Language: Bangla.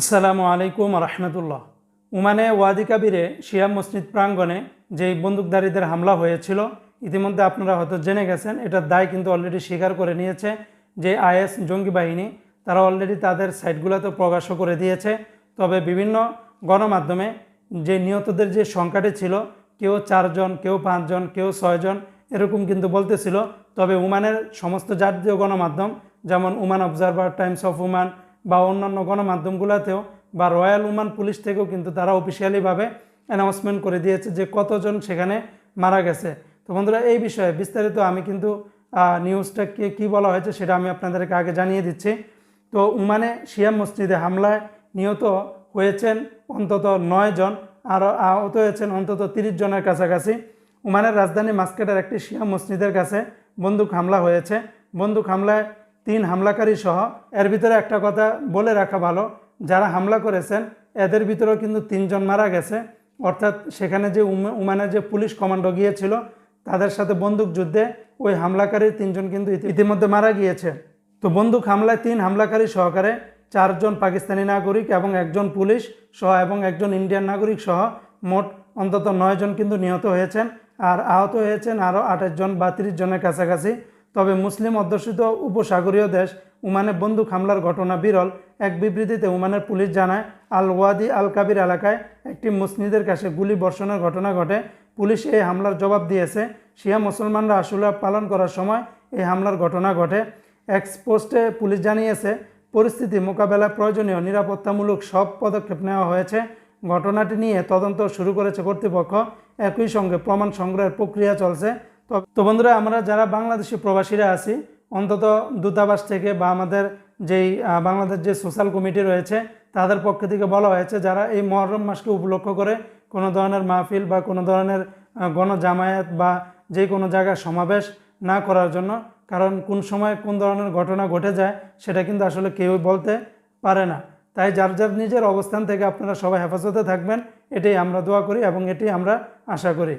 আসসালামু আলাইকুম রহমতুল্লাহ উমানে ওয়াদি কাবিরে শিয়া মসজিদ প্রাঙ্গণে যেই বন্দুকধারীদের হামলা হয়েছিল, ইতিমধ্যে আপনারা হয়তো জেনে গেছেন, এটার দায় কিন্তু অলরেডি স্বীকার করে নিয়েছে যে আইএস জঙ্গি বাহিনী। তারা অলরেডি তাদের সাইটগুলোতে প্রকাশও করে দিয়েছে। তবে বিভিন্ন গণমাধ্যমে যে নিহতদের যে সংখ্যাটি ছিল, কেউ চারজন, কেউ পাঁচজন, কেউ ছয়জন, এরকম কিন্তু বলতেছিল। তবে উমানের সমস্ত জাতীয় গণমাধ্যম, যেমন Oman Observer, Times of Oman বা অন্যান্য গণমাধ্যমগুলোতেও বা রয়্যাল উমান পুলিশ থেকেও কিন্তু তারা অফিসিয়ালিভাবে অ্যানাউন্সমেন্ট করে দিয়েছে যে কতজন সেখানে মারা গেছে। তো বন্ধুরা এই বিষয়ে বিস্তারিত আমি কিন্তু আহ, নিউজটা কে কী বলা হয়েছে সেটা আমি আপনাদেরকে আগে জানিয়ে দিচ্ছি। তো উমানে শিয়া মসজিদে হামলায় নিহত হয়েছেন অন্তত নয় জন আর আহত হয়েছেন অন্তত তিরিশ জনের কাছাকাছি। উমানের রাজধানী মাস্কেটের একটি শিয়া মসজিদের কাছে বন্দুক হামলা হয়েছে। বন্দুক হামলায় তিন হামলাকারী সহ এর ভিতরে একটা কথা বলে রাখা ভালো, যারা হামলা করেছেন, এদের ভিতরেও কিন্তু তিনজন মারা গেছে। অর্থাৎ সেখানে যে উম- উমানের যে পুলিশ কমান্ডো গিয়েছিল, তাদের সাথে বন্দুক যুদ্ধে ওই হামলাকারীর তিনজন কিন্তু ইতিমধ্যে মারা গিয়েছে। তো বন্দুক হামলায় তিন হামলাকারী সহকারে চারজন পাকিস্তানি নাগরিক এবং একজন পুলিশ সহ এবং একজন ইন্ডিয়ান নাগরিক সহ মোট অন্তত নয়জন কিন্তু নিহত হয়েছেন। আর আহত হয়েছেন আরও আঠাশ জন বা তিরিশ জনের কাছাকাছি। তবে মুসলিম অধ্যুষিত উপসাগরীয় দেশ উমানে বন্দুক হামলার ঘটনা বিরল। এক বিবৃতিতে উমানের পুলিশ জানায় আল ওয়াদি আল কাবির এলাকায় একটি মুসলিমদের কাছে গুলি বর্ষণের ঘটনা ঘটে। পুলিশ এই হামলার জবাব দিয়েছে, শিয়া মুসলমানরা আসলে পালন করার সময় এই হামলার ঘটনা ঘটে। এক্স পোস্টে পুলিশ জানিয়েছে, পরিস্থিতি মোকাবেলায় প্রয়োজনীয় নিরাপত্তামূলক সব পদক্ষেপ নেওয়া হয়েছে। ঘটনাটি নিয়ে তদন্ত শুরু করেছে কর্তৃপক্ষ। একই সঙ্গে প্রমাণ সংগ্রহের প্রক্রিয়া চলছে। তো- বন্ধুরা, আমরা যারা বাংলাদেশি প্রবাসীরা আছি, অন্তত দূতাবাস থেকে বা আমাদের যেই বাংলাদেশ যে সোশ্যাল কমিটি রয়েছে, তাদের পক্ষ থেকে বলা হয়েছে যারা এই মহরম মাসকে উপলক্ষ করে কোনো ধরনের মাহফিল বা কোনো ধরনের গণজামায়াত বা যে কোনো জায়গায় সমাবেশ না করার জন্য, কারণ কোন সময় কোন ধরনের ঘটনা ঘটে যায়, সেটা কিন্তু আসলে কেউই বলতে পারে না। তাই যার যার নিজের অবস্থান থেকে আপনারা সবাই হেফাজতে থাকবেন, এটাই আমরা দোয়া করি এবং এটি আমরা আশা করি।